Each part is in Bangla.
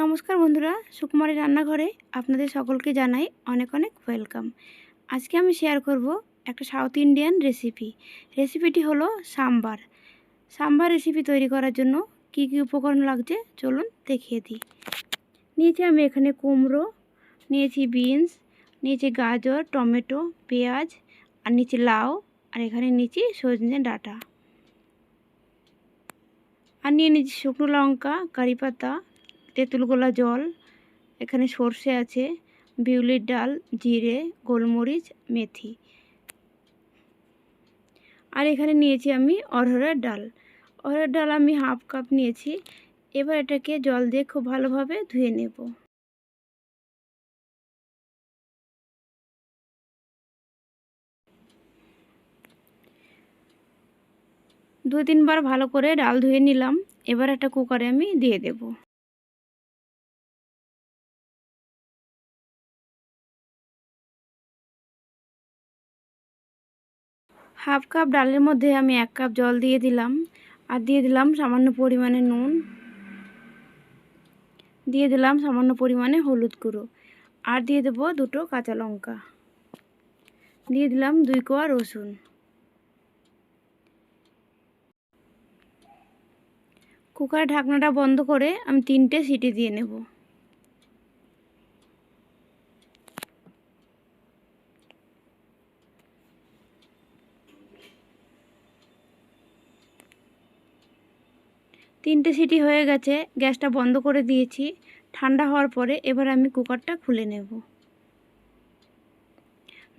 নমস্কার বন্ধুরা, সুকুমারী রান্নাঘরে আপনাদের সকলকে জানাই অনেক অনেক ওয়েলকাম। আজকে আমি শেয়ার করব একটা সাউথ ইন্ডিয়ান রেসিপি রেসিপিটি হলো সাম্বার। সাম্বার রেসিপি তৈরি করার জন্য কি কি উপকরণ লাগছে চলুন দেখিয়ে দিই। নিয়েছি আমি এখানে কুমড়ো, নিয়েছি বিনস নিয়েছি গাজর, টমেটো, পেঁয়াজ, আর নিচে লাউ, আর এখানে নিয়েছি সজনে ডাঁটা। আর নিয়ে নিয়েছি শুকনো লঙ্কা, কারি পাতা তেঁতুল গোলা জল, এখানে সর্ষে আছে, বিউলির ডাল, জিরে, গোলমরিচ, মেথি। আর এখানে নিয়েছি আমি অরহরের ডাল। অরহরের ডাল আমি হাফ কাপ নিয়েছি, এবার এটাকে জল দিয়ে খুব ভালোভাবে ধুয়ে নেব। দু তিনবার ভালো করে ডাল ধুয়ে নিলাম, এবার একটা কুকারে আমি দিয়ে দেবো। হাফ কাপ ডালের মধ্যে আমি এক কাপ জল দিয়ে দিলাম আর দিয়ে দিলাম সামান্য পরিমাণে নুন। দিয়ে দিলাম সামান্য পরিমাণে হলুদ গুঁড়ো আর দিয়ে দেবো দুটো কাঁচা লঙ্কা। দিয়ে দিলাম দুই কোয়া রসুন। কুকার ঢাকনাটা বন্ধ করে আমি তিনটে সিটি দিয়ে নেব। তিনটে সিটি হয়ে গেছে, গ্যাসটা বন্ধ করে দিয়েছি। ঠান্ডা হওয়ার পরে এবার আমি কুকারটা খুলে নেব।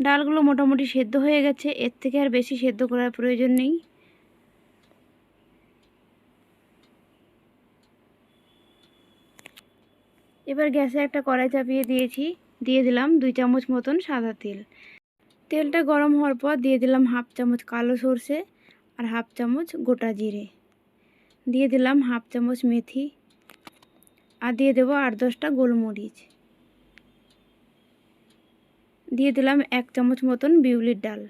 ডালগুলো মোটামুটি সেদ্ধ হয়ে গেছে, এর থেকে আর বেশি সেদ্ধ করার প্রয়োজন নেই। এবার গ্যাসে একটা কড়াই চাপিয়ে দিয়েছি, দিয়ে দিলাম দুই চামচ মতন সাদা তেল। তেলটা গরম হওয়ার পর দিয়ে দিলাম হাফ চামচ কালো সর্ষে আর হাফ চামচ গোটা জিরে। দিয়ে দিলাম হাফ চামচ মেথি আর দিয়ে দেবো আট দশটা গোলমরিচ। দিয়ে দিলাম এক চামচ মতন বিউলির ডাল।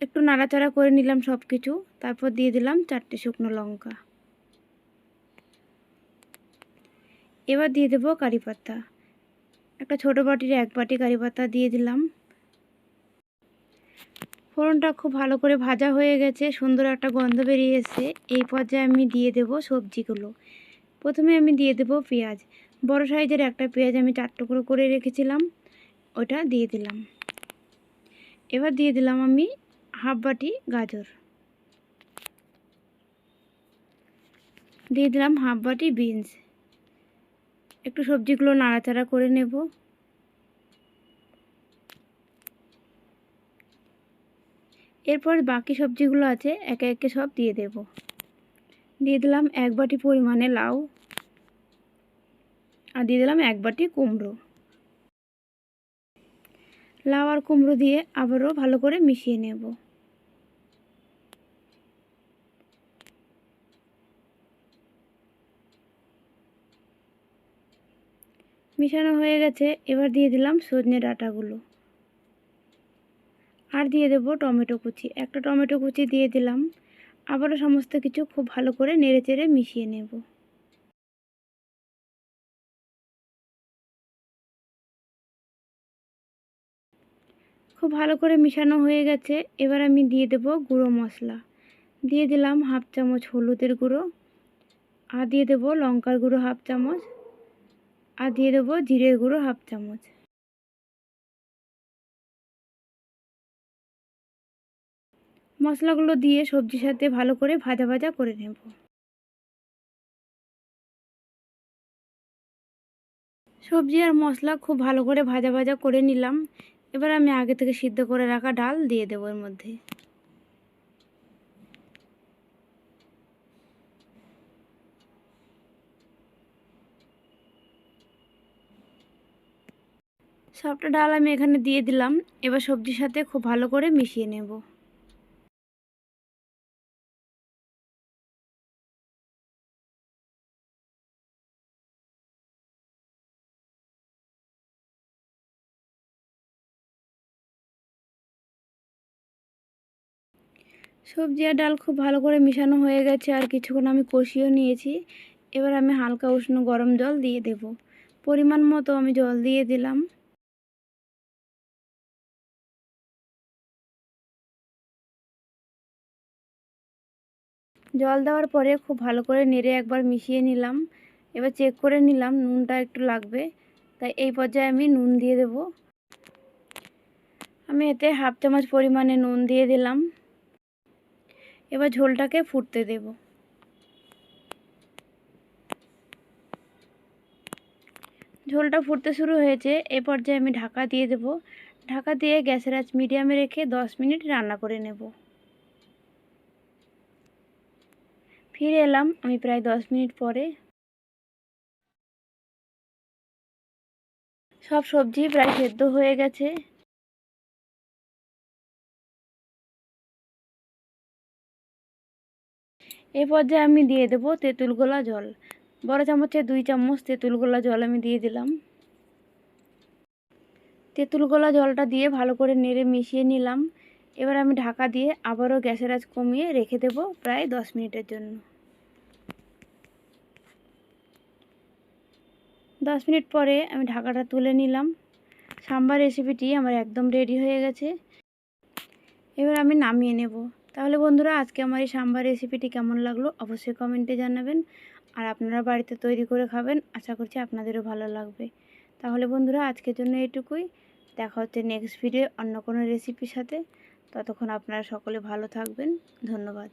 একটু নাড়াচাড়া করে নিলাম সব কিছু তারপর দিয়ে দিলাম চারটে শুকনো লঙ্কা। এবার দিয়ে দেবো কারি পাতা। একটা ছোটো বাটির এক বাটি কারি পাতা দিয়ে দিলাম। ফোড়নটা খুব ভালো করে ভাজা হয়ে গেছে, সুন্দর একটা গন্ধ বেরিয়ে এই পর্যায়ে আমি দিয়ে দেব সবজিগুলো। প্রথমে আমি দিয়ে দেব পেঁয়াজ। বড় সাইজের একটা পেঁয়াজ আমি চার টুকরো করে রেখেছিলাম, ওটা দিয়ে দিলাম। এবার দিয়ে দিলাম আমি হাফ বাটি গাজর। দিয়ে দিলাম হাফ বাটি বিনস। একটু সবজিগুলো নাড়াচাড়া করে নেব। এরপর বাকি সবজিগুলো আছে, একে একে সব দিয়ে দেব। দিয়ে দিলাম এক বাটি পরিমাণে লাউ আর দিয়ে দিলাম এক বাটি কুমড়ো। লাউ আর কুমড়ো দিয়ে আবারও ভালো করে মিশিয়ে নেব। মিশানো হয়ে গেছে, এবার দিয়ে দিলাম সজনে ডাঁটাগুলো। দিয়ে দেবো টমেটো কুচি। একটা টমেটো কুচি দিয়ে দিলাম। আবারও সমস্ত কিছু খুব ভালো করে নেড়ে চেড়ে মিশিয়ে নেব। খুব ভালো করে মিশানো হয়ে গেছে। এবার আমি দিয়ে দেব গুঁড়ো মশলা। দিয়ে দিলাম হাফ চামচ হলুদের গুঁড়ো। আর দিয়ে দেবো লঙ্কার গুঁড়ো হাফ চামচ। আর দিয়ে দেবো জিরের গুঁড়ো হাফ চামচ। মশলাগুলো দিয়ে সবজির সাথে ভালো করে ভাজা ভাজা করে নেব। সবজি আর মশলা খুব ভালো করে ভাজা ভাজা করে নিলাম। এবার আমি আগে থেকে সিদ্ধ করে রাখা ডাল দিয়ে দেবো এর মধ্যে। সবটা ডাল আমি এখানে দিয়ে দিলাম। এবার সবজির সাথে খুব ভালো করে মিশিয়ে নেব। সবজি আর ডাল খুব ভালো করে মিশানো হয়ে গেছে আর কিছুক্ষণ আমি কষিয়েও নিয়েছি। এবার আমি হালকা উষ্ণ গরম জল দিয়ে দেব। পরিমাণ মতো আমি জল দিয়ে দিলাম। জল দেওয়ার পরে খুব ভালো করে নেড়ে একবার মিশিয়ে নিলাম। এবার চেক করে নিলাম নুনটা একটু লাগবে। তাই এই পর্যায়ে আমি নুন দিয়ে দেব। আমি এতে হাফ চামচ পরিমাণে নুন দিয়ে দিলাম। এবার ঝোলটাকে ফুটতে দেব। ঝোলটা ফুটতে শুরু হয়েছে এই পর্যায়ে আমি ঢাকা দিয়ে দেব। ঢাকা দিয়ে গ্যাসের আঁচ মিডিয়ামে রেখে দশ মিনিট রান্না করে নেব। ফিরে এলাম আমি প্রায় দশ মিনিট পরে। সব সবজি প্রায় সেদ্ধ হয়ে গেছে। এই পর্যায়ে আমি দিয়ে দেবো তেঁতুল গোলা জল। বড় চামচে দুই চামচ তেঁতুল গোলা জল আমি দিয়ে দিলাম। তেঁতুল গোলা জলটা দিয়ে ভালো করে নেড়ে মিশিয়ে নিলাম। এবার আমি ঢাকা দিয়ে আবারও গ্যাসের আঁচ কমিয়ে রেখে দেবো প্রায় দশ মিনিটের জন্য। দশ মিনিট পরে আমি ঢাকাটা তুলে নিলাম। সাম্বার রেসিপিটি আমার একদম রেডি হয়ে গেছে। এবার আমি নামিয়ে নেব। তাহলে বন্ধুরা, আজকে আমার এই সাম্বার রেসিপিটি কেমন লাগল অবশ্যই কমেন্টে জানাবেন। আর আপনারা বাড়িতে তৈরি করে খাবেন, আশা করছি আপনাদেরও ভালো লাগবে। তাহলে বন্ধুরা, আজকের জন্য এটুকুই দেখা হচ্ছে নেক্সট ভিডিও অন্য কোনো রেসিপির সাথে। ততক্ষণ আপনারা সকলে ভালো থাকবেন। ধন্যবাদ।